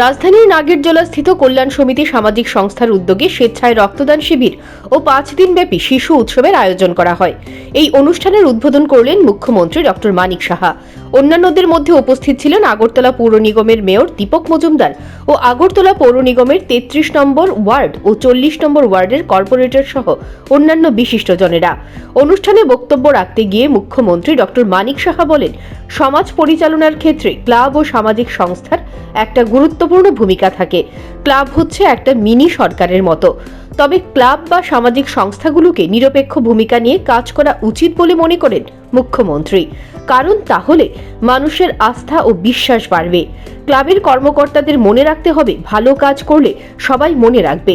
রাজধানীর নাগেরজোলা স্থিত কল্যাণ সমিতি সামাজিক সংস্থার উদ্যোগে স্বেচ্ছায় রক্তদান শিবির ও পাঁচ দিনব্যাপী শিশু উৎসবের আয়োজন করা হয়। এই অনুষ্ঠানের উদ্বোধন করলেন মুখ্যমন্ত্রী ডক্টর মানিক সাহা। অন্যান্যদের মধ্যে উপস্থিত ছিলেন আগরতলা পৌর নিগমের মেয়র দীপক মজুমদার ও আগরতলা পৌর নিগমের তেত্রিশ নম্বর ওয়ার্ড ও চল্লিশ নম্বর ওয়ার্ডের কর্পোরেটর সহ অন্যান্য বিশিষ্টজনেরা। অনুষ্ঠানে বক্তব্য রাখতে গিয়ে মুখ্যমন্ত্রী ডক্টর মানিক সাহা বলেন, সমাজ পরিচালনার ক্ষেত্রে ক্লাব ও সামাজিক সংস্থার একটা গুরুত্বপূর্ণ ভূমিকা থাকে। ক্লাব হচ্ছে একটা মিনি সরকারের মতো। তবে ক্লাব বা সামাজিক সংস্থাগুলোকে নিরপেক্ষ ভূমিকা নিয়ে কাজ করা উচিত বলে মনে করেন মুখ্যমন্ত্রী। কারণ তাহলে মানুষের আস্থা ও বিশ্বাস বাড়বে। ক্লাবের কর্মকর্তাদের মনে রাখতে হবে, ভালো কাজ করলে সবাই মনে রাখবে।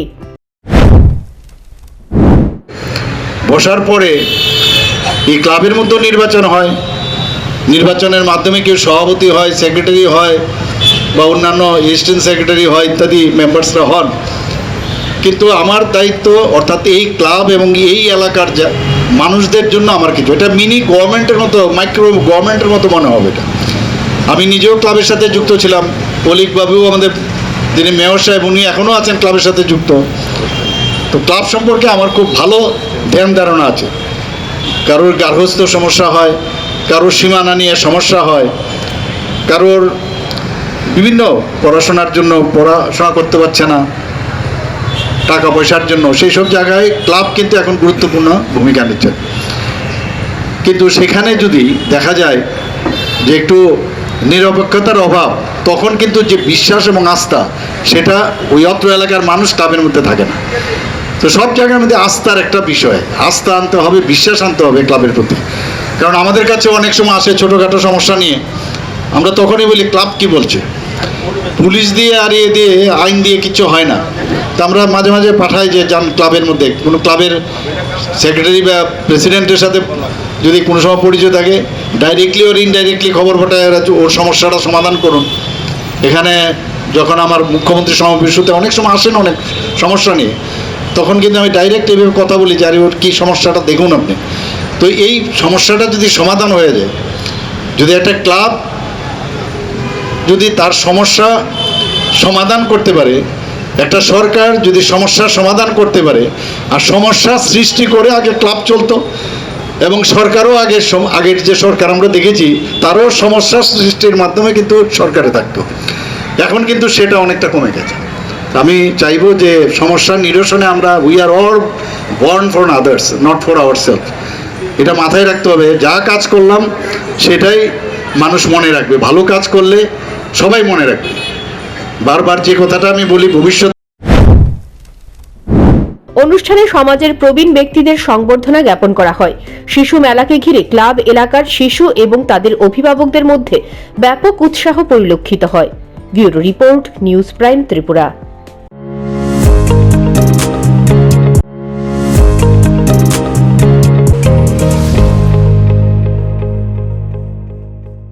বসার পরে এই ক্লাবের মধ্যে নির্বাচন হয়। নির্বাচনের মাধ্যমে কেউ সভাপতি হয়, সেক্রেটারি হয় বা অন্যান্য অ্যাসিস্ট্যান্ট সেক্রেটারি হয় ইত্যাদি মেম্বার্সরা হন। কিন্তু আমার দায়িত্ব, অর্থাৎ এই ক্লাব এবং এই এলাকার যা মানুষদের জন্য আমার কিছু। এটা মিনি গভর্নমেন্টের মতো মাইক্রো গভর্নমেন্টের মতো মনে হবে এটা। আমি নিজেও ক্লাবের সাথে যুক্ত ছিলাম। অলিক বাবুও আমাদের তিনি মেয়র সাহেব, উনি এখনও আছেন ক্লাবের সাথে যুক্ত। তো ক্লাব সম্পর্কে আমার খুব ভালো ধ্যান ধারণা আছে। কারোর গার্হস্থ্য সমস্যা হয়, কারোর সীমানা নিয়ে সমস্যা হয়, কারোর বিভিন্ন পড়াশোনার জন্য পড়াশোনা করতে পারছে না, টাকা পয়সার জন্য। সেই সব জায়গায় ক্লাব কিন্তু এখন গুরুত্বপূর্ণ ভূমিকা নিচ্ছে। কিন্তু সেখানে যদি দেখা যায় যে একটু নিরপেক্ষতার অভাব, তখন কিন্তু যে বিশ্বাস এবং আস্থা, সেটা ওই অত্র এলাকার মানুষ ক্লাবের মধ্যে থাকে না। তো সব জায়গার মধ্যে আস্থার একটা বিষয়। আস্থা আনতে হবে, বিশ্বাস আনতে হবে ক্লাবের প্রতি। কারণ আমাদের কাছে অনেক সময় আসে ছোটোখাটো সমস্যা নিয়ে। আমরা তখনই বলি, ক্লাব কি বলছে? পুলিশ দিয়ে আর এ দিয়ে আইন দিয়ে কিচ্ছু হয় না। তা আমরা মাঝে মাঝে পাঠাই যে, যান, ক্লাবের মধ্যে, কোনো ক্লাবের সেক্রেটারি বা প্রেসিডেন্টের সাথে যদি কোনো সময় পরিচয় থাকে ডাইরেক্টলি ওর ইনডাইরেক্টলি খবর পাঠায় ওরা ওর সমস্যাটা সমাধান করুন। এখানে যখন আমার মুখ্যমন্ত্রী সমাবেশতে অনেক সময় আসেন, অনেক সমস্যা নিয়ে, তখন কিন্তু আমি ডাইরেক্ট এভাবে কথা বলি যে, আরে, ওর কী সমস্যাটা দেখুন আপনি? তো এই সমস্যাটা যদি সমাধান হয়ে যায়, যদি একটা ক্লাব যদি তার সমস্যা সমাধান করতে পারে, একটা সরকার যদি সমস্যার সমাধান করতে পারে, আর সমস্যা সৃষ্টি করে আগে ক্লাব চলতো, এবং সরকারও আগে আগের যে সরকার আমরা দেখেছি, তারও সমস্যা সৃষ্টির মাধ্যমে কিন্তু সরকারে থাকতো। এখন কিন্তু সেটা অনেকটা কমে গেছে। আমি চাইব যে সমস্যা নিরসনে আমরা we are all born for others not for our self এটা মাথায় রাখতে হবে, যা কাজ করলাম, সেটাই মানুষ মনে রাখবে। ভালো কাজ করলে সবাই মনে রাখবে। বারবার যে কথাটা আমি বলি, ভবিষ্যৎ অনুষ্ঠানে সমাজের প্রবীণ ব্যক্তিদের সংবর্ধনা জ্ঞাপন করা হয়। শিশু মেলাকে ঘিরে ক্লাব, এলাকার শিশু এবং তাদের অভিভাবকদের মধ্যে ব্যাপক উৎসাহ পরিলক্ষিত হয়। Bureau report, news prime Tripura.